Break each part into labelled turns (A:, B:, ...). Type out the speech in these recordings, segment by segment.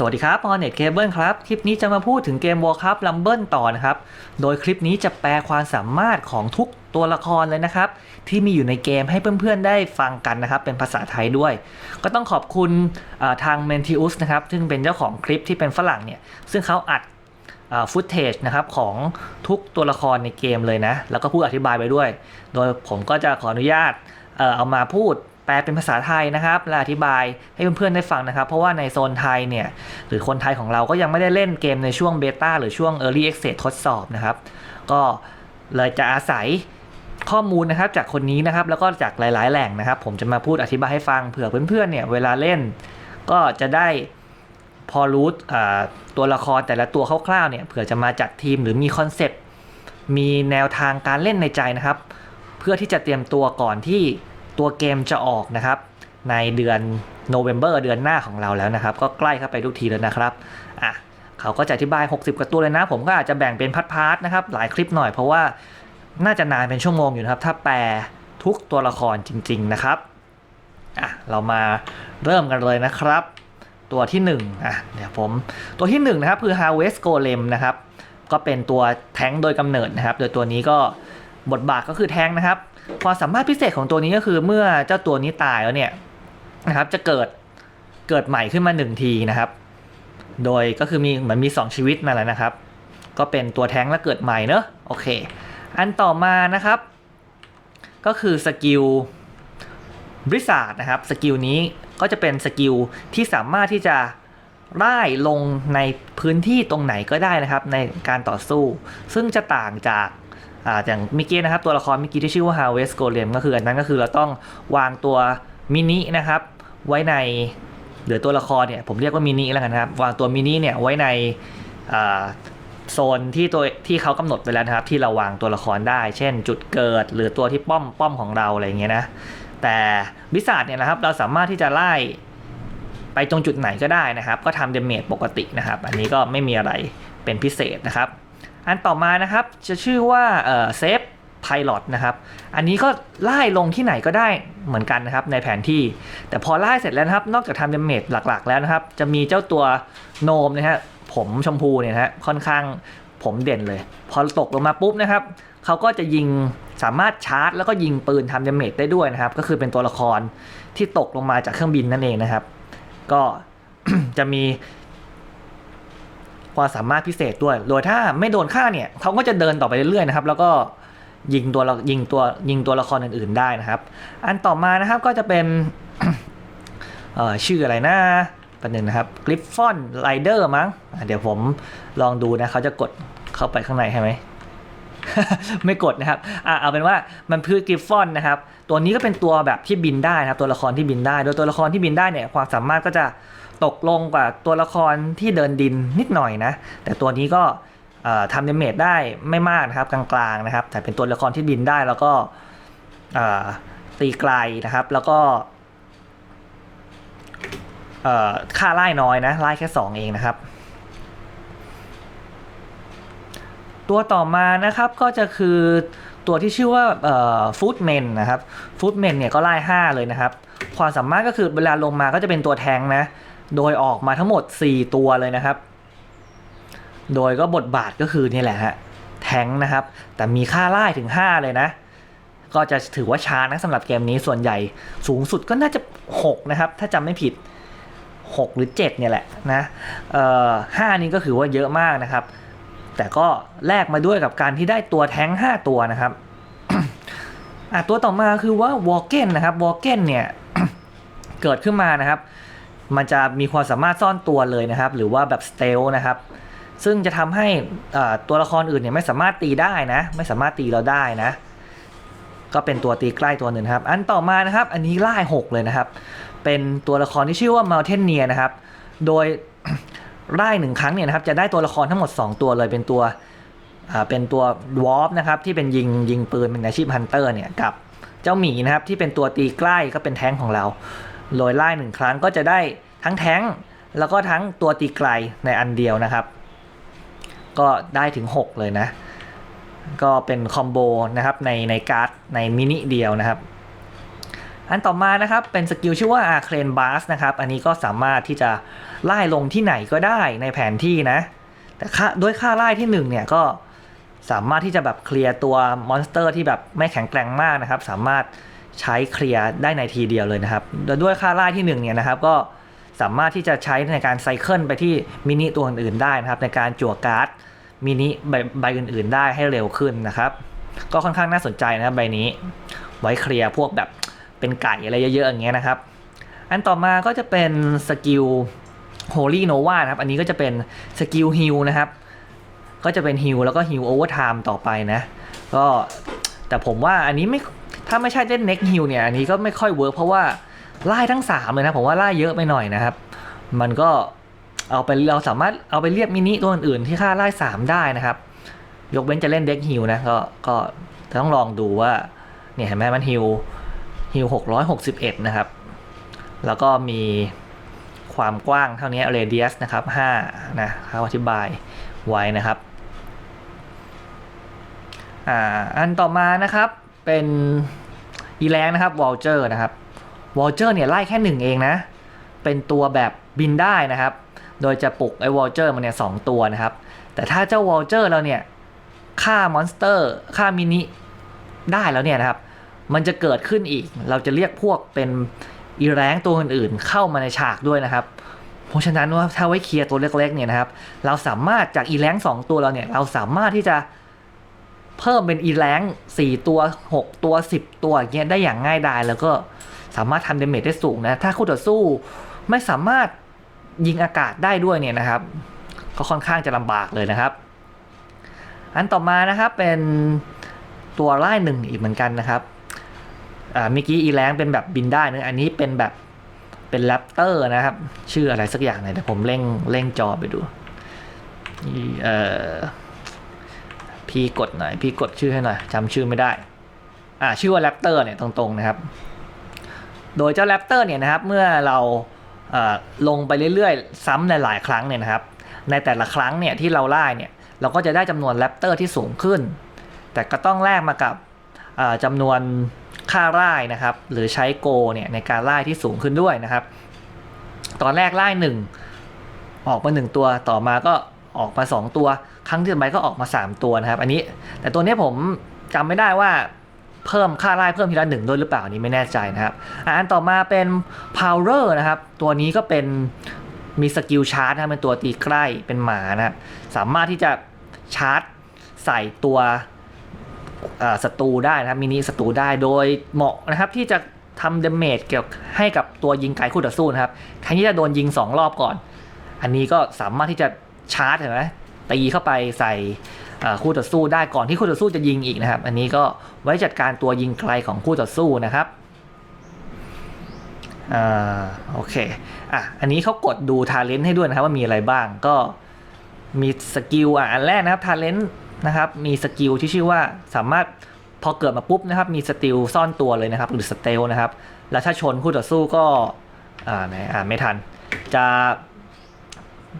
A: สวัสดีครับออเน็ตเคเบิลครับ คลิปนี้จะมาพูดถึงเกม Warcraft Rumble ต่อนะครับ โดยคลิปนี้จะแปลความสามารถของทุกตัวละครเลยนะครับ ที่มีอยู่ในเกมให้เพื่อนๆได้ฟังกันนะครับ เป็นภาษาไทยด้วย ก็ต้องขอบคุณทาง Mentius นะครับ ซึ่งเป็นเจ้าของคลิปที่เป็นฝรั่งเนี่ย ซึ่งเขาอัดฟุตเทจนะครับของทุกตัวละครในเกมเลยนะ แล้วก็พูดอธิบายไปด้วย โดยผมก็จะขออนุญาตเอามาพูด แปลเป็นภาษาไทยนะครับและอธิบายให้เพื่อนๆได้ฟังนะครับ เพราะว่าในโซนไทยเนี่ยหรือคนไทยของเราก็ยังไม่ได้เล่นเกมในช่วงเบต้าหรือช่วง Early Access ทดสอบนะครับ ก็เลยจะอาศัยข้อมูลนะครับจากคนนี้นะครับแล้วก็จากหลาย ๆ แหล่งนะครับ ผมจะมาพูดอธิบายให้ฟังเผื่อเพื่อนๆเนี่ยเวลาเล่น ก็จะได้พอรู้ตัวละครแต่ละตัวคร่าวๆเนี่ยเผื่อจะมาจัดทีมหรือมีคอนเซปต์มีแนวทางการเล่นในใจนะครับ เพื่อที่จะเตรียมตัวก่อนที่ ตัวเกมจะออกนะครับในเดือนโนเวม ber เดือนหน้าของเราแล้วนะครับ ก็ใกล้เข้าไปทุกทีแล้วนะครับอะเขาก็จะอธิบาย 60 กว่าตัวเลยนะ ผมก็อาจจะแบ่งเป็นพาร์ทๆนะครับ หลายคลิปหน่อยเพราะว่าน่าจะนานเป็นชั่วโมงอยู่นะครับ ถ้าแปลทุกตัวละครจริง ๆนะครับอะเรามาเริ่มกันเลยนะครับ ตัวที่1อะเดี๋ยวผมตัวที่1นะครับคือ Harvest Golem นะครับ ก็เป็นตัวแท้งโดยกำเนิดนะครับ โดยตัวนี้ก็บทบาทก็คือแท้งนะครับ ความสามารถพิเศษของตัวนี้ก็คือเมื่อเจ้าตัวนี้ตายแล้วเนี่ยนะครับ จะเกิดเกิดใหม่ขึ้นมาหนึ่งทีนะครับ โดยก็คือมีเหมือนมี 2 ชีวิตนั่นแหละนะครับ ก็เป็นตัวแท้งแล้วเกิดใหม่เนอะโอเค อันต่อมานะครับ ก็คือสกิลบริษัทนะครับสกิลนี้ก็จะเป็นสกิลที่สามารถที่จะไล่ลงในพื้นที่ตรงไหนก็ได้นะครับ ในการต่อสู้ ซึ่งจะต่างจาก อ่าอย่างเมิกี้นะครับตัวละครเมิกี้ที่ชื่อว่า Harvest Golem ก็คืออันนั้นก็คือเราต้องวางตัวมินินะครับไว้ในหรือตัวละครเนี่ยผมเรียกว่ามินิแล้วกันนะครับวางตัวมินิเนี่ยไว้ในอ่าโซนที่ตัวที่เขากำหนดไปแล้วนะครับ ที่เราวางตัวละครได้ เช่น จุดเกิด หรือตัวที่ป้อมป้อมของเราอะไรอย่างเงี้ยนะแต่บิสาดเนี่ยนะครับเราสามารถที่จะไล่ไปตรงจุดไหนก็ได้นะครับ ก็ทำเดเมจปกตินะครับ อันนี้ก็ไม่มีอะไรเป็นพิเศษนะครับ อันต่อมานะครับจะชื่อว่าเซฟไพลอตนะครับ อันนี้ก็ไล่ลงที่ไหนก็ได้เหมือนกันนะครับในแผนที่ แต่พอไล่เสร็จแล้วนะครับ นอกจากทำเดเมจหลักๆ แล้วนะครับ จะมีเจ้าตัวโนมนะฮะผมชมพูเนี่ยฮะค่อนข้างผมเด่นเลย พอตกลงมาปุ๊บนะครับเขาก็จะยิงสามารถชาร์จ แล้วก็ยิงปืนทำดาเมจได้ด้วยนะครับ ก็คือเป็นตัวละครที่ตกลงมาจากเครื่องบินนั่นเองนะครับ ก็จะมี ความสามารถพิเศษด้วย โดยถ้าไม่โดนฆ่าเนี่ยเขาก็จะเดินต่อไปเรื่อยๆนะครับ แล้วก็ยิงตัวยิงตัวยิงตัวละครอื่นๆได้นะครับ อันต่อมานะครับก็จะเป็นชื่ออะไรนะประเด็นงนะครับกริฟฟอนไรเดอร์มั้งเดี๋ยวผมลองดูนะเขาจะกดเข้าไปข้างในใช่ไหมไม่กดนะครับอะเอาเป็นว่ามันพืชกริฟฟอนนะครับ ตัวนี้ก็เป็นตัวแบบที่บินได้นะครับ ตัวละครที่บินได้ โดยตัวละครที่บินได้เนี่ยความสามารถก็จะ ตกลงกว่าตัวละครที่เดินดินนิดหน่อยนะ แต่ตัวนี้ก็ทำเดเมจได้ไม่มากนะครับกลางๆนะครับ แต่เป็นตัวละครที่บินได้แล้วก็ตีไกลนะครับ แล้วก็ค่าไล่น้อยนะไล่แค่ 2 เองนะครับ ตัวต่อมานะครับก็จะคือตัวที่ชื่อว่าฟู้ดเมนนะครับฟู้ดเมนเนี่ยก็ไล่5เลยนะครับ ความสามารถก็คือเวลาลงมาก็จะเป็นตัวแทงนะ โดยออกมาทั้งหมด 4 ตัวเลยนะครับ โดยก็บทบาทก็คือนี่แหละฮะแทงนะครับ แต่มีค่าไล่ถึง 5 เลยนะ ก็จะถือว่าช้านะสำหรับเกมนี้ส่วนใหญ่สูงสุดก็น่าจะ 6 นะครับ ถ้าจำไม่ผิด 6 หรือ 7 เนี่ยแหละนะเอ่อ5นี้ก็ถือว่าเยอะมากนะครับ แต่ก็แลกมาด้วยกับการที่ได้ตัวแท้ง 5 ตัวนะครับอะตัวต่อมาคือว่าวอลเกนนะครับวอลเกนเนี่ย เกิดขึ้นมานะครับ มันจะมีความสามารถซ่อนตัวเลยนะครับ หรือว่าแบบสเตลนะครับ ซึ่งจะทำให้ตัวละครอื่นเนี่ยไม่สามารถตีได้นะ ไม่สามารถตีเราได้นะ ก็เป็นตัวตีใกล้ตัวหนึ่งครับ อันต่อมานะครับ อันนี้ไล่หกเลยนะครับ เป็นตัวละครที่ชื่อว่า Mountaineer นะครับ โดยไล่หนึ่งครั้งเนี่ยนะครับ จะได้ตัวละครทั้งหมด 2 ตัวเลยเป็นตัวเป็นตัววอฟนะครับที่เป็นยิงยิงปืนเป็นอาชีพฮันเตอร์เนี่ยกับเจ้าหมีนะครับที่เป็นตัวตีใกล้ก็เป็นแท้งของเรา โดยไล่หนึ่งครั้งก็จะได้ทั้งแท้ง แล้วก็ทั้งตัวตีไกลในอันเดียวนะครับ ก็ได้ถึง 6 เลยนะ ก็เป็นคอมโบนะครับในในการ์ดในมินิเดียวนะครับ อันต่อมานะครับเป็นสกิลชื่อว่า a r c a n e Bars นะครับ อันนี้ก็สามารถที่จะไล่ลงที่ไหนก็ได้ในแผนที่นะ แต่ค่าด้วยค่าไล่ที่1เนี่ยก็สามารถที่จะแบบเคลียร์ตัวมอนสเตอร์ที่แบบไม่แข็งแกร่งมากนะครับ สามารถ ใช้เคลียร์ได้ในทีเดียวเลยนะครับโดยด้วยค่าไล่ที่1เนี่ยนะครับก็สามารถที่จะใช้ในการไซเคิลไปที่มินิตัวอื่นๆได้นะครับในการจั่วการ์ดมินิใบใบอื่นๆ ได้ให้เร็วขึ้นนะครับ ก็ค่อนข้างน่าสนใจนะครับใบนี้ ไว้เคลียร์พวกแบบเป็นไก่อะไรเยอะๆอย่างเงี้ยนะครับ อันต่อมาก็จะเป็นสกิล Holy Nova นะครับ อันนี้ก็จะเป็นสกิลฮิลนะครับ ก็จะเป็นฮิลแล้วก็ฮิลโอเวอร์ไทม์ต่อไปนะ ก็แต่ผมว่าอันนี้ไม่ ถ้าไม่ใช่เล่นเน็กฮิลเนี่ยอันนี้ก็ไม่ค่อยเวิร์กเพราะว่าไล่ทั้ง 3 เลยนะ ผมว่าไล่เยอะไปหน่อยนะครับ มันก็เอาไปเราสามารถเอาไปเรียกมินิตัวอื่นๆที่ค่าไล่3ได้นะครับ ยกเว้นจะเล่นเด็กฮิลนะก็ก็ต้องลองดูว่าเนี่ยเห็นไหมมันฮิลฮิลหกร้อยหกสิบเอ็ดนะครับ แล้วก็มีความกว้างเท่านี้ radius นะครับห้านะเขาอธิบายไว้นะครับ อ่า อันต่อมานะครับ เป็นอีแรงนะครับวอลเจอร์นะครับวอลเจอร์เนี่ยไล่แค่หนึ่งเองนะ เป็นตัวแบบบินได้นะครับ โดยจะปลุกไอ้วอลเจอร์มันเนี่ยสองตัวนะครับ แต่ถ้าเจ้าวอลเจอร์เราเนี่ยฆ่ามอนสเตอร์ฆ่ามินิได้แล้วเนี่ยนะครับ มันจะเกิดขึ้นอีก เราจะเรียกพวกเป็นอีแรงตัวอื่นๆ เข้ามาในฉากด้วยนะครับ เพราะฉะนั้นว่าถ้าไว้เคลียร์ตัวเล็กๆเนี่ยนะครับ เราสามารถจากอีแรงสองตัวเราเนี่ย เราสามารถที่จะ เพิ่มเป็นอีแรงสี่ตัวหกตัวสิบตัวอย่างเงี้ยได้อย่างง่ายดายแล้วก็สามารถทำเดเมจได้สูงนะ ถ้าคู่ต่อสู้ไม่สามารถยิงอากาศได้ด้วยเนี่ยนะครับ ก็ค่อนข้างจะลำบากเลยนะครับ อันต่อมานะครับเป็นตัวไล่หนึ่งอีกเหมือนกันนะครับอ่าเมื่อกี้อีแรงเป็นแบบบินได้นะอันนี้เป็นแบบเป็นแรปเตอร์นะครับ ชื่ออะไรสักอย่างเลยแต่ผมเร่งเร่งจอไปดูอีเอ่อ พี่กดหน่อย พี่กดชื่อให้หน่อยจำชื่อไม่ได้ อ่าชื่อว่าแรปเตอร์เนี่ยตรงๆนะครับ โดยเจ้าแรปเตอร์เนี่ยนะครับ เมื่อเราลงไปเรื่อยๆ ซ้ำในหลายครั้งเนี่ยนะครับ ในแต่ละครั้งเนี่ยที่เราไล่เนี่ย เราก็จะได้จำนวนแรปเตอร์ที่สูงขึ้น แต่ก็ต้องแลกมากับจำนวนค่าไล่นะครับ หรือใช้โกเนี่ยในการไล่ที่สูงขึ้นด้วยนะครับ ตอนแรกไล่หนึ่งออกมาหนึ่งตัวต่อมาก็ออกมาสองตัว ครั้งที่ต่อไปก็ออกมาสามตัวนะครับ อันนี้ แต่ตัวนี้ผมจำไม่ได้ว่าเพิ่มค่าไล่เพิ่มทีละหนึ่งด้วยหรือเปล่านี้ไม่แน่ใจนะครับ อันต่อมาเป็น power นะครับ ตัวนี้ก็เป็นมีสกิลชาร์จนะเป็นตัวตีใกล้เป็นหมานะครับ สามารถที่จะชาร์จใส่ตัวศัตรูได้นะครับมินิศัตรูได้โดยเหมาะนะครับที่จะทำเดเมจเกี่ยวให้กับตัวยิงไกลคู่ต่อสู้นะครับแทนที่จะโดนยิง 2 รอบก่อน อันนี้ก็สามารถที่จะชาร์จเห็นไหม ตีเข้าไปใส่คู่ต่อสู้ได้ก่อนที่คู่ต่อสู้จะยิงอีกนะครับ อันนี้ก็ไว้จัดการตัวยิงไกลของคู่ต่อสู้นะครับอ่าโอเคอะอันนี้เขากดดูทาเลนต์ให้ด้วยนะครับว่ามีอะไรบ้างก็มีสกิลอะอันแรกนะครับทาเลนต์นะครับมีสกิลที่ชื่อว่าสามารถพอเกิดมาปุ๊บนะครับมีสติลซ่อนตัวเลยนะครับหรือสเตลนะครับ แล้วถ้าชนคู่ต่อสู้ก็อ่าไหนอ่านไม่ทัน จะ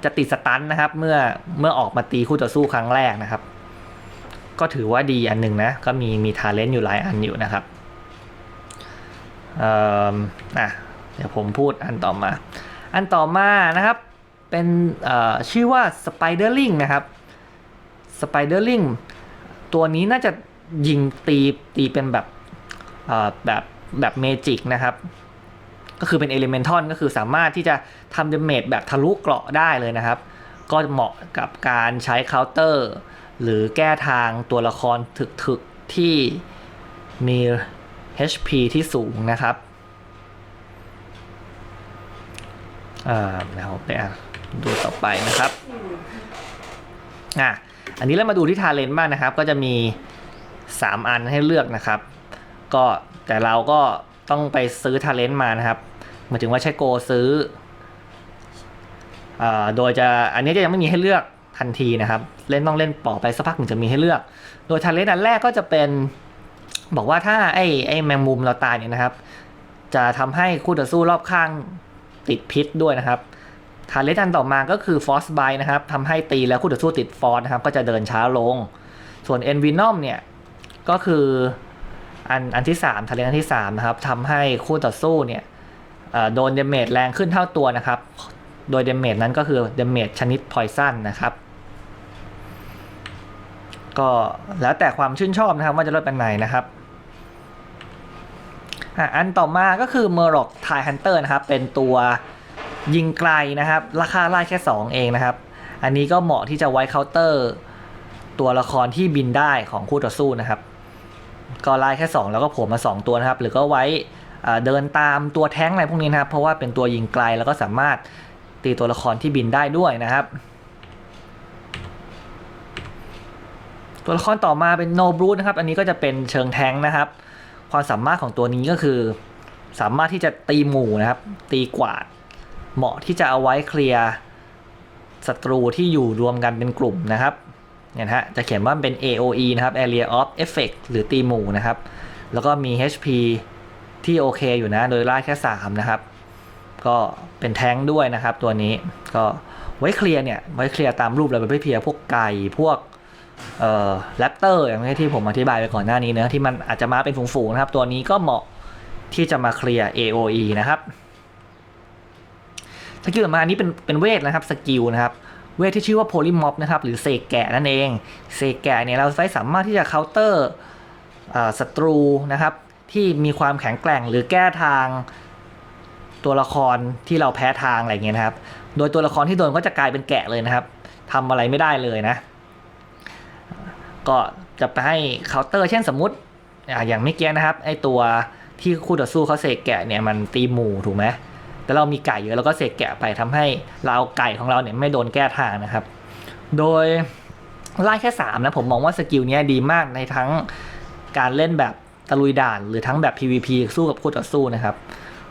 A: จะติดสตันนะครับ เมื่อเมื่อออกมาตีคู่ต่อสู้ครั้งแรกนะครับ ก็ถือว่าดีอันหนึ่งนะ ก็มีมีทาเลนต์อยู่หลายอันอยู่นะครับเอ่อะเดี๋ยวผมพูดอันต่อมา อันต่อมานะครับเป็นเอ่อชื่อว่า Spiderling นะครับ Spiderling ตัวนี้น่าจะยิงตีตีเป็นแบบเอ่อแบบแบบเมจิกนะครับ ก็คือเป็นเอลิเมนทัลก็คือสามารถที่จะทำเดเมจแบบทะลุเกราะได้เลยนะครับ ก็เหมาะกับการใช้เคาน์เตอร์ หรือแก้ทางตัวละครถึกๆที่มี HP ที่สูงนะครับอ่าแล้วไปอะดูต่อไปนะครับอะอันนี้เรามาดูที่ทาเลนต์บ้างนะครับ ก็จะมี 3 อันให้เลือกนะครับ ก็แต่เราก็ ต้องไปซื้อทาเลนต์มานะครับหมายถึงว่าใช้โกซื้ออโดยจะอันนี้จะยังไม่มีให้เลือกทันทีนะครับ เล่นต้องเล่นต่อไปสักพักถึงจะมีให้เลือก โดยทาเลนต์อันแรกก็จะเป็น บอกว่าถ้าไอ้ไอ้แมงมุมเราตายเนี่ยนะครับ จะทำให้คู่ต่อสู้รอบข้างติดพิษด้วยนะครับทาเลนต์อันต่อมาก็คือฟอสไบนะครับทำให้ตีแล้วคู่ต่อสู้ติดฟอสนะครับก็จะเดินช้าลง ส่วนเอ็นวินอมเนี่ยก็คือ อันอันที่3ทะเลนอันที่3นะครับทำให้คู่ต่อสู้เนี่ยโดนเดเมจแรงขึ้นเท่าตัวนะครับ โดยเดเมจนั้นก็คือเดเมจชนิดพอยซันนะครับ ก็แล้วแต่ความชื่นชอบนะครับว่าจะลดเป็นไหนนะครับอันต่อมาก็คือเมอร์ร็อกไทฮันเตอร์นะครับ เป็นตัวยิงไกลนะครับ ราคาไล่แค่ 2 เองนะครับ อันนี้ก็เหมาะที่จะไว้เคาน์เตอร์ ตัวละครที่บินได้ของคู่ต่อสู้นะครับ ก็ไล่แค่ 2 แล้วก็โผล่มา 2 ตัวนะครับ หรือก็ไว้เดินตามตัวแท้งอะไรพวกนี้นะครับ เพราะว่าเป็นตัวยิงไกลแล้วก็สามารถตีตัวละครที่บินได้ด้วยนะครับ ตัวละครต่อมาเป็นโนบรูนะครับ อันนี้ก็จะเป็นเชิงแท้งนะครับ ความสามารถของตัวนี้ก็คือ สามารถที่จะตีหมู่นะครับ ตีกวาด เหมาะที่จะเอาไว้เคลียร์ศัตรูที่อยู่รวมกันเป็นกลุ่มนะครับ เนี่ยฮะจะเขียนว่าเป็น AOE นะครับ Area of Effect หรือตีหมู่นะครับ แล้วก็มี HP ที่โอเคอยู่นะ โดยล่าแค่ 3 นะครับ ก็เป็นแท้งด้วยนะครับตัวนี้ก็ไว้เคลียร์เนี่ย ไว้เคลียร์ตามรูปเลยไปเคลียร์พวกไก่พวกเอ่อแรปเตอร์อย่างที่ผมอธิบายไปก่อนหน้านี้เนะที่มันอาจจะมาเป็นฝูงๆนะครับ ตัวนี้ก็เหมาะที่จะมาเคลียร์ AOE นะครับสกิลต่อมาอันนี้เป็นเป็นเวทนะครับสกิลนะครับ เวทที่ชื่อว่าโพลิมอ p นะครับหรือเสกแกะนั่นเองเสกแกะเนี่ยเราใช้สามารถที่จะเคาน์เตอร์ศัตรูนะครับที่มีความแข็งแกร่งหรือแก้ทางตัวละครที่เราแพ้ทางอะไรเงี้ยนะครับ โดยตัวละครที่โดนก็จะกลายเป็นแกะเลยนะครับทำอะไรไม่ได้เลยนะ ก็จะไปให้เคาน์เตอร์ เช่นสมมุติอ่าอย่างเมื่อกี้นะครับไอตัวที่คู่ต่อสู้เขาเสกแกะเนี่ยมันตีหมู่ถูกไหม แต่เรามีไก่เยอะเราก็เสกแกะไปทำให้เราไก่ของเราเนี่ยไม่โดนแก้ทางนะครับ โดยไล่แค่3นะผมมองว่าสกิลนี้ดีมากในทั้งการเล่นแบบตะลุยด่านหรือทั้งแบบ PVP สู้กับคู่ต่อสู้นะครับ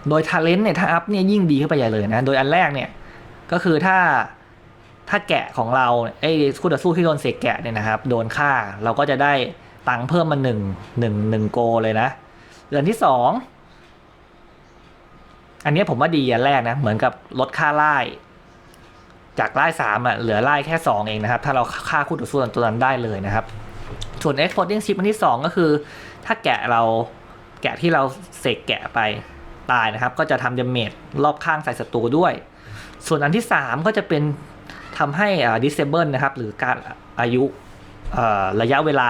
A: โดยทาเลนต์เนี่ยถ้าอัพเนี่ยยิ่งดีขึ้นไปใหญ่เลยนะ โดยอันแรกเนี่ยก็คือถ้าถ้าแกะของเราไอ้คู่ต่อสู้ที่โดนเสกแกะเนี่ยนะครับโดนฆ่าเราก็จะได้ตังค์เพิ่มมาหนึ่งหนึ่งหนึ่งโกเลยนะเดือนที่สอง อันนี้ผมว่าดีอันแรกนะ เหมือนกับลดค่าไล่จากไล่สามอะเหลือไล่แค่สองเองนะครับ ถ้าเราฆ่าคู่ต่อสู้ตัวนั้นได้เลยนะครับ ส่วน exporting chip อันที่สองก็คือ ถ้าแกะเราแกะที่เราเสกแกะไปตายนะครับ ก็จะทำดาเมจรอบข้างใส่ศัตรูด้วย ส่วนอันที่สามก็จะเป็นทำให้อ่า disable นะครับ หรือการอายุระยะเวลา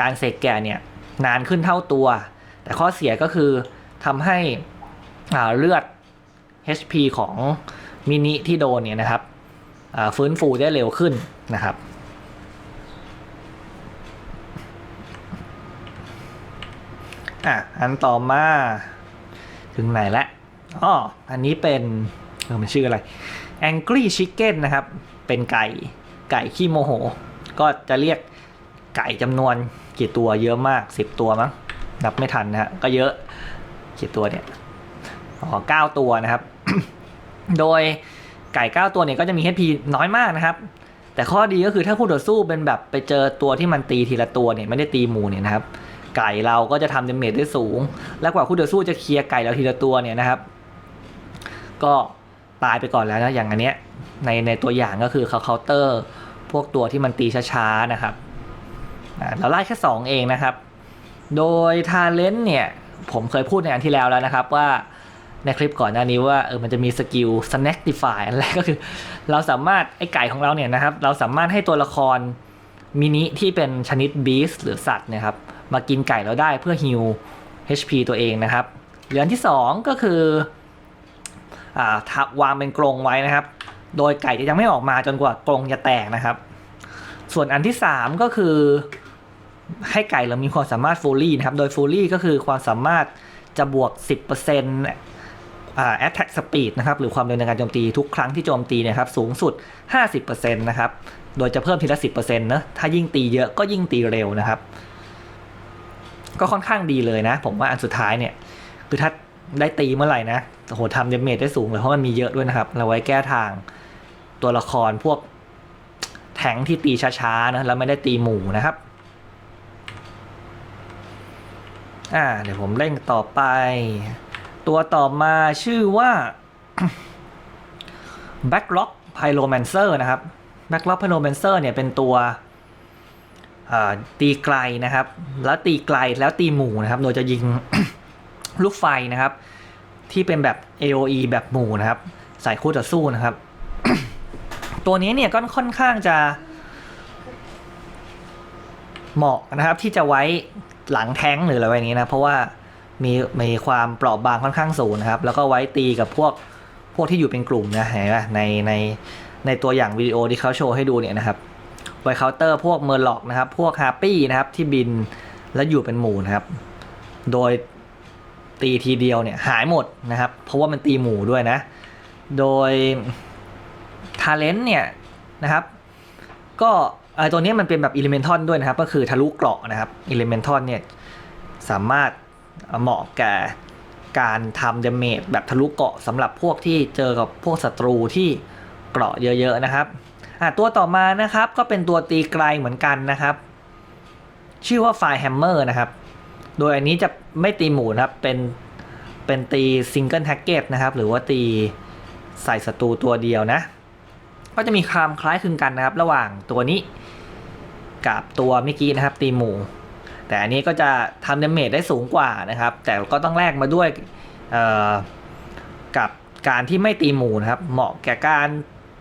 A: การเสกแก่เนี่ยนานขึ้นเท่าตัว แต่ข้อเสียก็คือทำให้ เลือด HP ของมินิที่โดนเนี่ยนะครับฟื้นฟูได้เร็วขึ้นนะครับอะอันต่อมาถึงไหนล้วอ๋ออันนี้เป็นเออมันชื่ออะไร Angry Chicken นะครับ เป็นไก่ไก่ขี้โมโห ก็จะเรียกไก่จำนวนกี่ตัวเยอะมาก 10 ตัวมั้งนับไม่ทันนะฮะก็เยอะกี่ตัวเนี่ย อ๋อเก้าตัวนะครับ โดยไก่เก้าตัวเนี่ยก็จะมี HP น้อยมากนะครับ แต่ข้อดีก็คือถ้าคู่ต่อสู้เป็นแบบไปเจอตัวที่มันตีทีละตัวเนี่ยไม่ได้ตีหมู่เนี่ยนะครับ ไก่เราก็จะทำดาเมจได้สูง และกว่าคู่ต่อสู้จะเคลียร์ไก่เราทีละตัวเนี่ยนะครับ ก็ตายไปก่อนแล้วนะอย่างอันเนี้ยในในตัวอย่างก็คือเขาเคาน์เตอร์ พวกตัวที่มันตีช้าๆนะครับเราไล่แค่ 2 เองนะครับ โดยทาเลนต์เนี่ยผมเคยพูดในอันที่แล้วแล้วนะครับว่า ในคลิปก่อนหน้านี้ว่าเออมันจะมีสกิล snackify อันแรกก็คือ เราสามารถไอไก่ของเราเนี่ยนะครับ เราสามารถให้ตัวละครมินิที่เป็นชนิดบีสหรือสัตว์นะครับ มากินไก่เราได้เพื่อฮิล HP ตัวเองนะครับเหลืออันที่ 2 ก็คืออ่าทับวางเป็นกรงไว้นะครับ โดยไก่จะยังไม่ออกมาจนกว่ากรงจะแตกนะครับ ส่วนอันที่ 3 ก็คือให้ไก่เรามีความสามารถฟูลี่นะครับ โดยฟูลี่ก็คือความสามารถจะบวก 10%อ่า attack speed นะครับหรือความเร็วในการโจมตีทุกครั้งที่โจมตีเนะครับสูงสุด 50%นะครับโดยจะเพิ่มทีละ 10%นะถ้ายิ่งตีเยอะก็ยิ่งตีเร็วนะครับ ก็ค่อนข้างดีเลยนะ ผมว่าอันสุดท้ายเนี่ยคือถ้าได้ตีเมื่อไหร่นะโหทำเดเมจได้สูงเลยเพราะมันมีเยอะด้วยนะครับ เราไว้แก้ทางตัวละครพวกแทงที่ตีช้าๆนะแล้วไม่ได้ตีหมู่นะครับอ่าเดี๋ยวผมเร่งต่อไป ตัวต่อมาชื่อว่า Backlock Pyromancer นะครับ Backlock Pyromancer เนี่ยเป็นตัวตีไกลนะครับ แล้วตีไกลแล้วตีหมู่นะครับโดยจะยิงลูกไฟนะครับ ที่เป็นแบบ AOE แบบหมู่นะครับใส่คู่ต่อสู้นะครับ ตัวนี้เนี่ยก็ค่อนข้างจะ เหมาะนะครับที่จะไว้หลังแท้งหรืออะไรแบบนี้นะ เพราะว่า มีมีความเปราะบางค่อนข้างสูงนะครับ แล้วก็ไว้ตีกับพวกพวกที่อยู่เป็นกลุ่มนะเห็นไหมในในในตัวอย่างวิดีโอที่เขาโชว์ให้ดูเนี่ยนะครับไวเคาน์เตอร์พวกเมอร์ล็อกนะครับ พวกฮาร์ปี้นะครับที่บินแล้วอยู่เป็นหมู่นะครับ โดยตีทีเดียวเนี่ยหายหมดนะครับ เพราะว่ามันตีหมู่ด้วยนะ โดยทาเลนต์เนี่ยนะครับ ก็ไอตัวนี้มันเป็นแบบอิเลเมนทอนด้วยนะครับ ก็คือทะลุเกราะนะครับอิเลเมนทอนเนี่ยสามารถ เหมาะแก่การทำเดเมจแบบทะลุเกาะสำหรับพวกที่เจอกับพวกศัตรูที่เกราะเยอะๆนะครับตัวต่อมานะครับก็เป็นตัวตีไกลเหมือนกันนะครับ ชื่อว่าไฟแฮมเมอร์นะครับ โดยอันนี้จะไม่ตีหมู่นะครับเป็นเป็นตีซิงเกิลแท็กเก็ตนะครับ หรือว่าตีใส่ศัตรูตัวเดียวนะ ก็จะมีความคล้ายคลึงกันนะครับ ระหว่างตัวนี้กับตัวเมื่อกี้นะครับ ตีหมู่ แต่อันนี้ก็จะทำดาเมจได้สูงกว่านะครับ แต่ก็ต้องแลกมาด้วยกับการที่ไม่ตีหมู่นะครับ เหมาะแก่การ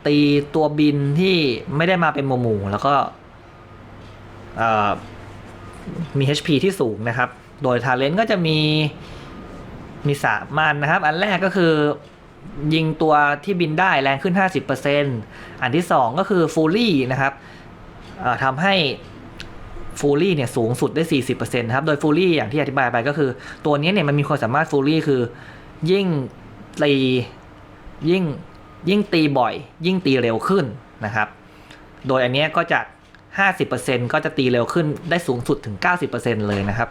A: ตีตัวบินที่ไม่ได้มาเป็นหมู่หมู่แล้วก็มี HP ที่สูงนะครับ โดยทาเลนต์ก็จะมีมีสามอันนะครับ อันแรกก็คือยิงตัวที่บินได้แรงขึ้น 50%อันที่ 2 ก็คือฟูลี่นะครับทำให้ ฟูลี่เนี่ยสูงสุดได้ 40%นะครับ โดยฟูลี่อย่างที่อธิบายไปก็คือ ตัวนี้เนี่ยมันมีความสามารถฟูลี่คือยิ่งตียิ่งยิ่งตีบ่อย ยิ่งตีเร็วขึ้นนะครับ โดยอันนี้ก็จาก 50%ก็จะตีเร็วขึ้นได้สูงสุดถึง 90%เลยนะครับ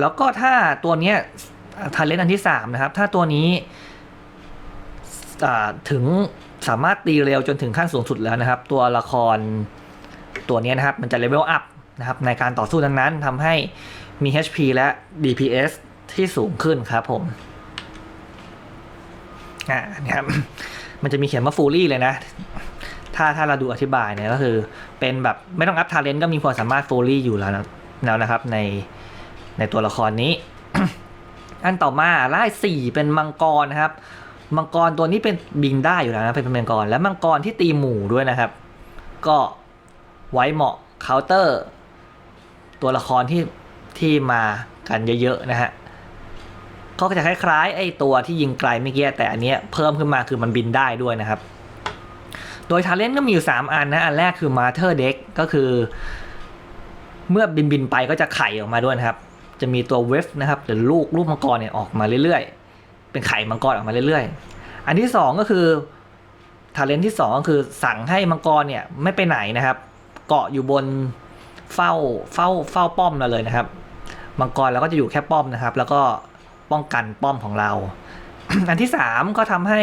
A: แล้วก็ถ้าตัวนี้ทาเลนอันที่ 3 นะครับ ถ้าตัวนี้ถึง สามารถตีเร็วจนถึงขั้นสูงสุดแล้วนะครับ ตัวละครตัวนี้นะครับ มันจะเลเวลอัพนะครับในการต่อสู้นั้นๆทำให้มี HP และ DPS ที่สูงขึ้นครับผมอ่าเนี่ยครับมันจะมีเขียนว่าฟูลี่เลยนะ ถ้าถ้าเราดูอธิบายเนี่ยก็คือ เป็นแบบไม่ต้องอัพทาเลนต์ก็มีความสามารถฟูลี่อยู่แล้วนะแล้วนะครับ ในในตัวละครนี้ อันต่อมาไล่สี่เป็นมังกรนะครับ มังกรตัวนี้เป็นบินได้อยู่แล้วนะเป็นมังกรและมังกรที่ตีหมู่ด้วยนะครับ ก็ไว้เหมาะเคาน์เตอร์ ตัวละครที่ที่มากันเยอะๆนะฮะก็จะคล้ายๆไอ้ตัวที่ยิงไกลเมื่อกี้แต่อันเนี้ยเพิ่มขึ้นมาคือมันบินได้ด้วยนะครับ โดยทาเลนต์ก็มีอยู่ 3 อันนะ อันแรกคือมาเธอร์เด็กก็คือ เมื่อบินบินไปก็จะไข่ออกมาด้วยนะครับ จะมีตัวเวฟนะครับหรือลูกลูกมังกรเนี่ยออกมาเรื่อยๆ เป็นไข่มังกรออกมาเรื่อยๆ อันที่ 2 ก็คือทาเลนที่ 2 ก็คือสั่งให้มังกรเนี่ยไม่ไปไหนนะครับ เกาะอยู่บนเฝ้าเฝ้าเฝ้าป้อมเราเลยนะครับ มังกรเราก็จะอยู่แค่ป้อมนะครับ แล้วก็ป้องกันป้อมของเรา อันที่ 3 ก็ทำให้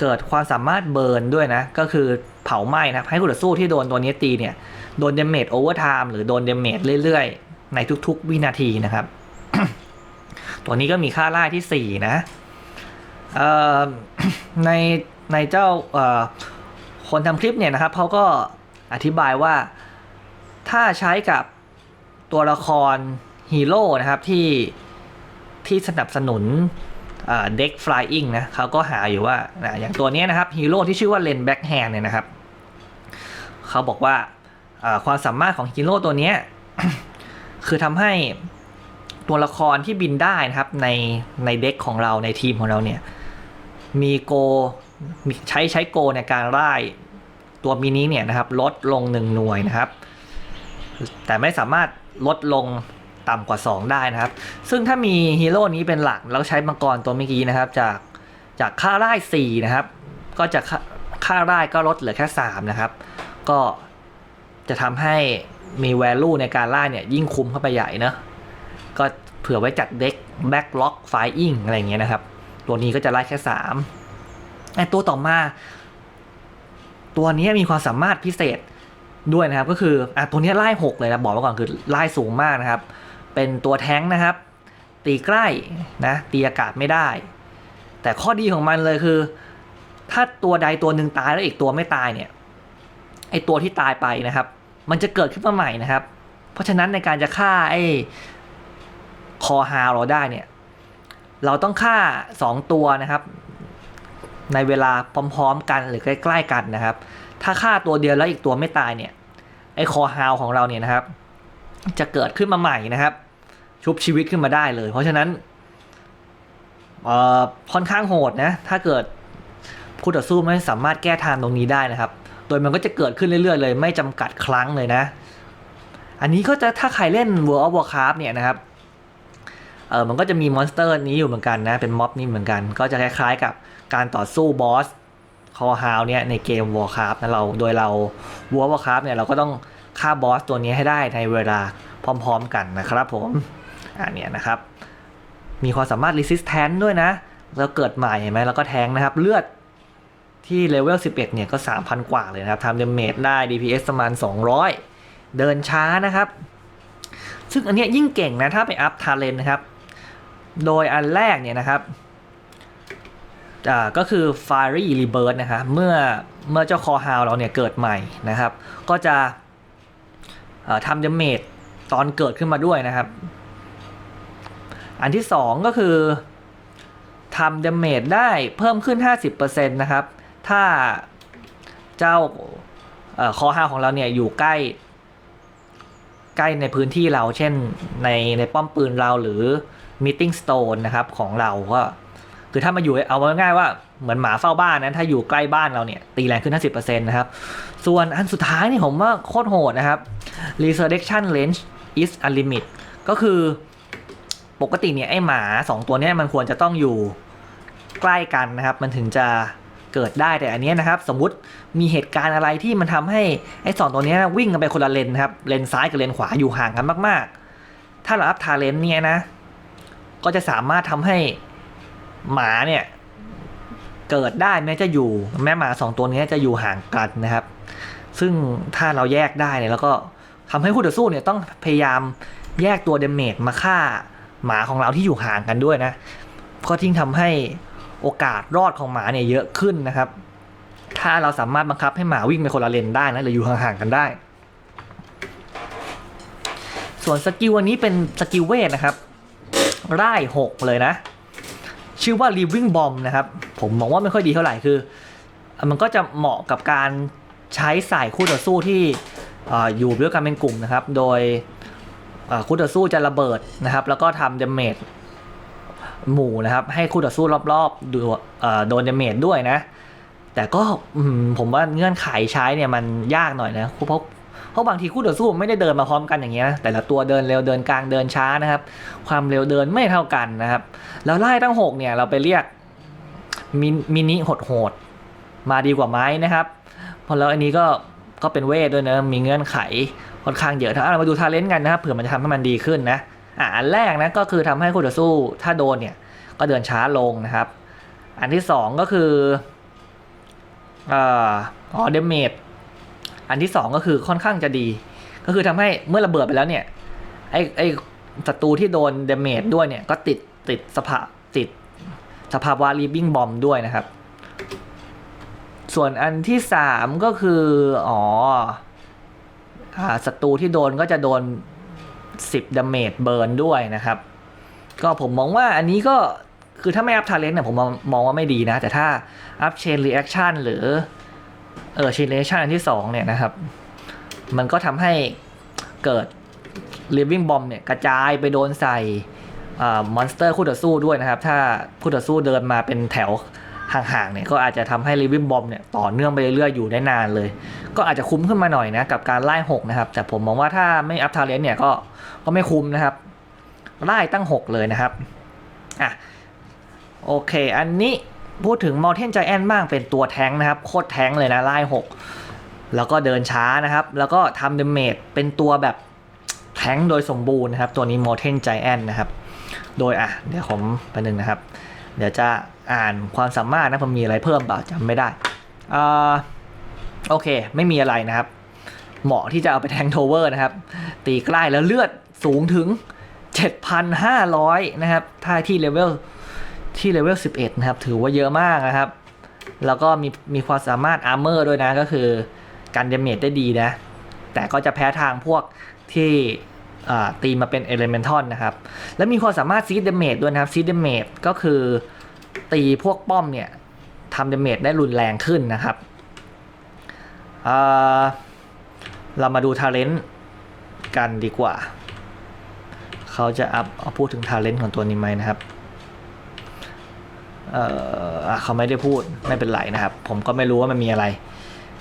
A: เกิดความสามารถเบิร์นด้วยนะ ก็คือเผาไหม้นะครับ ให้คู่ต่อสู้ที่โดนตัวนี้ตีเนี่ยโดนเดเมจโอเวอร์ไทม์หรือโดนเดเมจเรื่อยๆ ในทุกๆ วินาทีนะครับ ตัวนี้ก็มีค่าล่าที่ 4 นะ ในในเจ้าคนทำคลิปเนี่ยนะครับเขาก็อธิบายว่าถ้าใช้กับตัวละครฮีโร่นะครับที่ที่สนับสนุนเด็กฟลายอิงนะเขาก็หาอยู่ว่านะอย่างตัวนี้นะครับฮีโร่ที่ชื่อว่าเลนแบ็กแฮนเนี่ยนะครับเขาบอกว่าความสามารถของฮีโร่ตัวนี้คือทำให้ตัวละครที่บินได้นะครับในในเด็กของเราในทีมของเราเนี่ย มีโกใช้ใช้โกในการไล่ตัวมินิเนี่ยนะครับลดลงหนึ่งหน่วยนะครับ แต่ไม่สามารถลดลงต่ำกว่า 2 ได้นะครับ ซึ่งถ้ามีฮีโร่นี้เป็นหลักแล้วใช้มังกรตัวเมื่อกี้นะครับ จากจากค่าไล่4นะครับ ก็จะค่าค่าไล่ก็ลดเหลือแค่3นะครับ ก็จะทำให้มี value ในการล่าเนี่ยยิ่งคุ้มเข้าไปใหญ่เนอะก็เผื่อไว้จัดเด็ก backlog firing อะไรอย่างเงี้ยนะครับ ตัวนี้ก็จะไล่แค่3ไอตัวต่อมา ตัวนี้มีความสามารถพิเศษด้วยนะครับ ก็คืออะตัวนี้ไล่6เลยนะบอกไว้ก่อนคือไล่สูงมากนะครับ เป็นตัวแท้งนะครับ ตีใกล้นะตีอากาศไม่ได้ แต่ข้อดีของมันเลยคือ ถ้าตัวใดตัวหนึ่งตายแล้วอีกตัวไม่ตายเนี่ยไอตัวที่ตายไปนะครับ มันจะเกิดขึ้นมาใหม่นะครับ เพราะฉะนั้นในการจะฆ่าไอคอฮาเราได้เนี่ย เราต้องฆ่า 2 ตัวนะครับ ในเวลาพร้อมๆกันหรือใกล้ ๆ กันนะครับ ถ้าฆ่าตัวเดียวแล้วอีกตัวไม่ตายเนี่ยไอคอฮาวของเราเนี่ยนะครับ จะเกิดขึ้นมาใหม่นะครับ ชุบชีวิตขึ้นมาได้เลย เพราะฉะนั้นค่อนข้างโหดนะถ้าเกิดคู่ต่อสู้ไม่สามารถแก้ทางตรงนี้ได้นะครับ โดยมันก็จะเกิดขึ้นเรื่อยๆเลย ไม่จำกัดครั้งเลยนะ อันนี้ก็จะถ้าใครเล่น World of Warcraft เนี่ยนะครับ ออมันก็จะมีมอนสเตอร์นี้อยู่เหมือนกันนะ เป็นม็อบนี้เหมือนกัน ก็จะคล้ายๆกับการต่อสู้บอสคอฮาวเนี่ยในเกม Warcraft นะเราโดยเรา World of Warcraft เนี่ยเราก็ต้องฆ่าบอสตัวนี้ให้ได้ในเวลาพร้อมๆกันนะครับผมอันเนี้ยนะครับ มีความสามารถ resistance ด้วยนะแล้วเกิดใหม่เห็นไหมแล้วก็แทงนะครับ เลือดที่เลเวล 11 เนี่ยก็ 3,000 กว่าเลยนะครับทำเดเมจได้ DPS ประมาณ 200 เดินช้านะครับ ซึ่งอันเนี้ยยิ่งเก่งนะ ถ้าไปอัพทาเลนนะครับ โดยอันแรกเนี่ยนะครับก็คือ Fiery Rebirth นะครับเมื่อเมื่อเจ้าคอฮาวเราเนี่ยเกิดใหม่นะครับ ก็จะทำเดเมจตอนเกิดขึ้นมาด้วยนะครับ อันที่ 2 ก็คือทำเดเมจได้เพิ่มขึ้น 50%นะครับ ถ้าเจ้าคอฮาวของเราเนี่ยอยู่ใกล้ ใกล้ในพื้นที่เราเช่นในในป้อมปืนเราหรือ meeting stone นะครับของเราก็คือถ้ามาอยู่เอาง่ายๆว่าเหมือนหมาเฝ้าบ้านนะถ้าอยู่ใกล้บ้านเราเนี่ยตีแรงขึ้น 50%นะครับ ส่วนอันสุดท้ายนี่ผมว่าโคตรโหดนะครับ resurrection range is a limit ก็คือปกติเนี่ยไอหมา 2 ตัวนี้มันควรจะต้องอยู่ใกล้กันนะครับ มันถึงจะเกิดได้แต่อันนี้นะครับ สมมุติมีเหตุการณ์อะไรที่มันทำให้ไอ้สองตัวนี้วิ่งกันไปคนละเลนนะครับเลนซ้ายกับเลนขวาอยู่ห่างกันมาก ๆ ถ้าเราอัพทาเลนเนี่ยนะ ก็จะสามารถทำให้หมาเนี่ย เกิดได้แม้จะอยู่ แม้หมาสองตัวนี้จะอยู่ห่างกันนะครับ ซึ่งถ้าเราแยกได้เนี่ยแล้วก็ทำให้คู่ต่อสู้เนี่ยต้องพยายามแยกตัวเดเมจมาฆ่าหมาของเราที่อยู่ห่างกันด้วยนะ ก็ทิ้งทำให้โอกาสรอดของหมาเนี่ยเยอะขึ้นนะครับ ถ้าเราสามารถบังคับให้หมาวิ่งไปคนละเลนได้นะหรืออยู่ห่างๆกันได้ ส่วนสกิลวันนี้เป็นสกิลเวทนะครับ ร่ายหกเลยนะ ชื่อว่า living bomb นะครับ ผมมองว่าไม่ค่อยดีเท่าไหร่คือ มันก็จะเหมาะกับการใช้ใส่คู่ต่อสู้ที่ออยู่ด้วยกันเป็นกลุ่มนะครับ โดยคู่ต่อสู้จะระเบิดนะครับ แล้วก็ทำเดเมจหมู่นะครับ ให้คู่ต่อสู้รอบๆดูโดนเดเมจด้วยนะ แต่ก็ผมว่าเงื่อนไขใช้เนี่ยมันยากหน่อยนะเพราะ เพราะบางทีคู่ต่อสู้ไม่ได้เดินมาพร้อมกันอย่างเงี้ยแต่ละตัวเดินเร็วเดินกลางเดินช้านะครับ ความเร็วเดินไม่เท่ากันนะครับ แล้วไล่ตั้งหกเนี่ยเราไปเรียกมินมินิโหดโหดๆมาดีกว่าไหมนะครับเพราะแล้วอันนี้ก็ก็เป็นเวทด้วยนะมีเงื่อนไขค่อนข้างเยอะถ้าเรามาดูทาเลนต์กันนะครับเผื่อมันจะทำให้มันดีขึ้นนะอะอันแรกนะก็คือทำให้คู่ต่อสู้ถ้าโดนเนี่ยก็เดินช้าลงนะครับ อันที่สองก็คืออ๋อเดเมจ อันที่สองก็คือค่อนข้างจะดี ก็คือทำให้เมื่อระเบิดไปแล้วเนี่ยไอ้ไอ้ศัตรูที่โดนเดเมจด้วยเนี่ยก็ติดติดสภาติดสภาวะรีบิ้งบอมด้วยนะครับ ส่วนอันที่สามก็คืออ๋ออ่าศัตรูที่โดนก็จะโดน 10ดาเมจเบิร์นด้วยนะครับ ก็ผมมองว่าอันนี้ก็คือถ้าไม่อัพทาเลนต์เนี่ยผมมองว่าไม่ดีนะ แต่ถ้าอัพเชนรีแอคชั่นหรือ เออเชนรีแอคชั่นอันที่2เนี่ยนะครับ มันก็ทำให้เกิด living bomb เนี่ยกระจายไปโดนใส่มอนสเตอร์คู่ต่อสู้ด้วยนะครับ ถ้าคู่ต่อสู้เดินมาเป็นแถวห่างๆเนี่ยก็อาจจะทำให้ living bomb เนี่ยต่อเนื่องไปเรื่อยๆอยู่ได้นานเลย ก็อาจจะคุ้มขึ้นมาหน่อยนะกับการไล่6นะครับ แต่ผมมองว่าถ้าไม่อัพทาเลนเนี่ยก็ก็ไม่คุ้มนะครับไล่ตั้ง 6 เลยนะครับอะโอเค อันนี้ พูดถึง Mountain Giant บ้างเป็นตัวแท้งนะครับ โคตรแท้งเลยนะไล่6แล้วก็เดินช้านะครับ แล้วก็ทำเดเมจเป็นตัวแบบแท้งโดยสมบูรณ์นะครับ ตัวนี้ Mountain Giant นะครับ โดยอะ เดี๋ยวผมไปหนึ่งนะครับ เดี๋ยวจะอ่านความสามารถนะผมมีอะไรเพิ่มเปล่าจำไม่ได้อ่าโอเค ไม่มีอะไรนะครับ เหมาะที่จะเอาไปแทงโทเวอร์นะครับ ตีใกล้แล้วเลือดสูงถึง 7,500 นะครับ ถ้าที่เลเวล ที่เลเวล 11 นะครับ ถือว่าเยอะมากนะครับ แล้วก็มีมีความสามารถอาร์เมอร์ด้วยนะ ก็คือกันเดเมจได้ดีนะ แต่ก็จะแพ้ทางพวกที่ตีมาเป็นเอเลเมนทัลนะครับ แล้วมีความสามารถซีดเดเมจด้วยนะครับซีดเดเมจก็คือตีพวกป้อมเนี่ยทำเดเมจได้รุนแรงขึ้นนะครับเรามาดูทาเลนต์กันดีกว่า เขาจะอัพเอาพูดถึงทาเลนต์ของตัวนี้ไหมนะครับ เออเขาไม่ได้พูดไม่เป็นไรนะครับ ผมก็ไม่รู้ว่ามันมีอะไร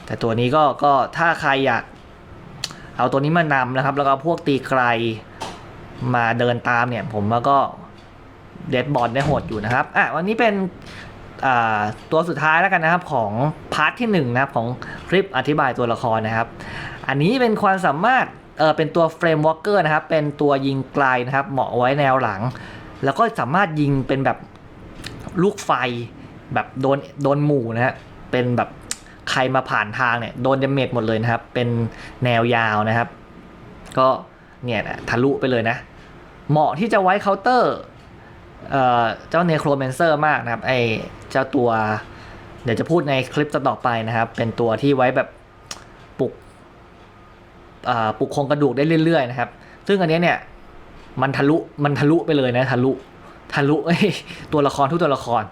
A: แต่ตัวนี้ก็ก็ถ้าใครอยากเอาตัวนี้มานำนะครับ แล้วก็พวกตีไกลมาเดินตามเนี่ย ผมว่าก็เดดบอลได้โหดอยู่นะครับอะวันนี้เป็นตัวสุดท้ายแล้วกันนะครับของพาร์ทที่หนึ่งนะครับของคลิปอธิบายตัวละครนะครับ อันนี้เป็นความสามารถเออเป็นตัวเฟรมวอล์กเกอร์นะครับ เป็นตัวยิงไกลนะครับ เหมาะไว้แนวหลัง แล้วก็สามารถยิงเป็นแบบ ลูกไฟแบบโดนโดนหมู่นะฮะเป็นแบบใครมาผ่านทางเนี่ยโดนเดเมจหมดเลยนะครับ เป็นแนวยาวนะครับ ก็เนี่ยนะทะลุไปเลยนะ เหมาะที่จะไว้เคาน์เตอร์เจ้าเนโครแมนเซอร์มากนะครับ ไอเจ้าตัว เดี๋ยวจะพูดในคลิปต่อไปนะครับ เป็นตัวที่ไว้แบบปลุกปลุกโครงกระดูกได้เรื่อยๆนะครับ ซึ่งอันนี้เนี่ยมันทะลุมันทะลุไปเลยนะทะลุ ทะลุเอ้ยตัวละครทุกตัวละคร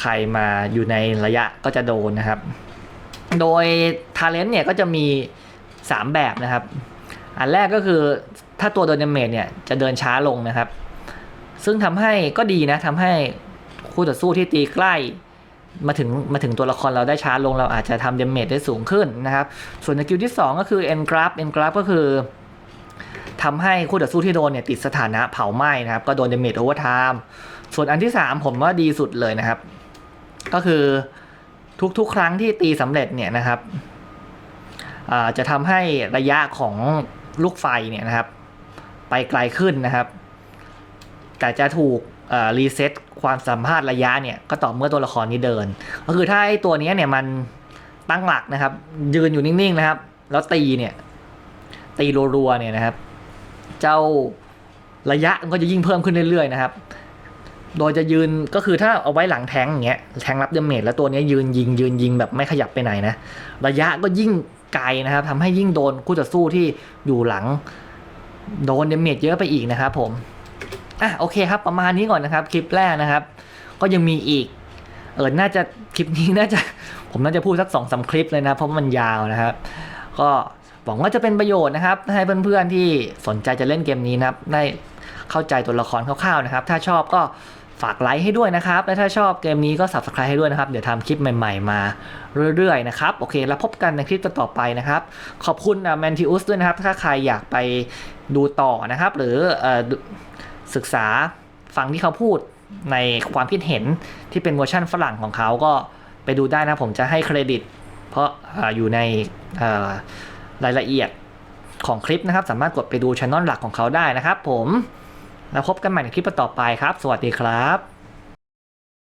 A: ใครมาอยู่ในระยะก็จะโดนนะครับ โดยทาเลนต์เนี่ยก็จะมี 3 แบบนะครับ อันแรกก็คือถ้าตัวโดนเดเมจเนี่ยจะเดินช้าลงนะครับ ซึ่งทำให้ก็ดีนะทำให้คู่ต่อสู้ที่ตีใกล้มาถึงมาถึงตัวละครเราได้ช้าลงเราอาจจะทำเดเมจได้สูงขึ้นนะครับ ส่วนสกิลที่ 2 ก็คือ e n g r a b e n g r a b ก็คือ ทำให้คู่ต่อสู้ที่โดนเนี่ยติดสถานะเผาไหม้นะครับ ก็โดนเดเมจโอเวอร์ไทม์ส่วนอันที่ 3 ผมว่าดีสุดเลยนะครับ ก็คือทุกๆ ครั้งที่ตีสำเร็จเนี่ยนะครับจะทำให้ระยะของลูกไฟเนี่ยนะครับ ไปไกลขึ้นนะครับ แต่จะถูกรีเซ็ตความสามารถระยะเนี่ยก็ต่อเมื่อตัวละครนี้เดิน ก็คือถ้าไอ้ตัวนี้เนี่ยมันตั้งหลักนะครับ ยืนอยู่นิ่งๆนะครับ แล้วตีเนี่ย ตีรัวๆเนี่ยนะครับ เจ้าระยะมันก็จะยิ่งเพิ่มขึ้นเรื่อยๆนะครับ โดยจะยืนก็คือถ้าเอาไว้หลังแทงอย่างเงี้ยแทงรับเดเมจแล้วตัวนี้ยยืนยิงยืนยิงแบบไม่ขยับไปไหนนะ ระยะก็ยิ่งไกลนะครับทำให้ยิ่งโดนคู่ต่อสู้ที่อยู่หลัง โดนเดเมจเยอะไปอีกนะครับผมอะโอเคครับประมาณนี้ก่อนนะครับ คลิปแรกนะครับ ก็ยังมีอีกเออน่าจะคลิปนี้น่าจะผมน่าจะพูดสักสองสาคลิปเลยนะ เพราะมันยาวนะครับ ก็ หวังว่าจะเป็นประโยชน์นะครับให้เพื่อนๆที่สนใจจะเล่นเกมนี้นะครับได้เข้าใจตัวละครคร่าวๆนะครับ ถ้าชอบก็ฝากไลค์ให้ด้วยนะครับ และถ้าชอบเกมนี้ก็ subscribe ให้ด้วยนะครับ เดี๋ยวทำคลิปใหม่ๆ มาเรื่อยๆ นะครับ โอเค แล้วพบกันในคลิปต่อไปนะครับ ขอบคุณแมนทิอุสด้วยนะครับ ถ้าใครอยากไปดูต่อนะครับ หรืออศึกษาฟังที่เขาพูดในความคิดเห็นที่เป็นเวอร์ชั่นฝรั่งของเขาก็ไปดูได้นะ ผมจะให้เครดิต เพราะออยู่ในอ รายละเอียดของคลิปนะครับ สามารถกดไปดูช่องหลักของเขาได้นะครับผม แล้วพบกันใหม่ในคลิปต่อไปครับ สวัสดีครับ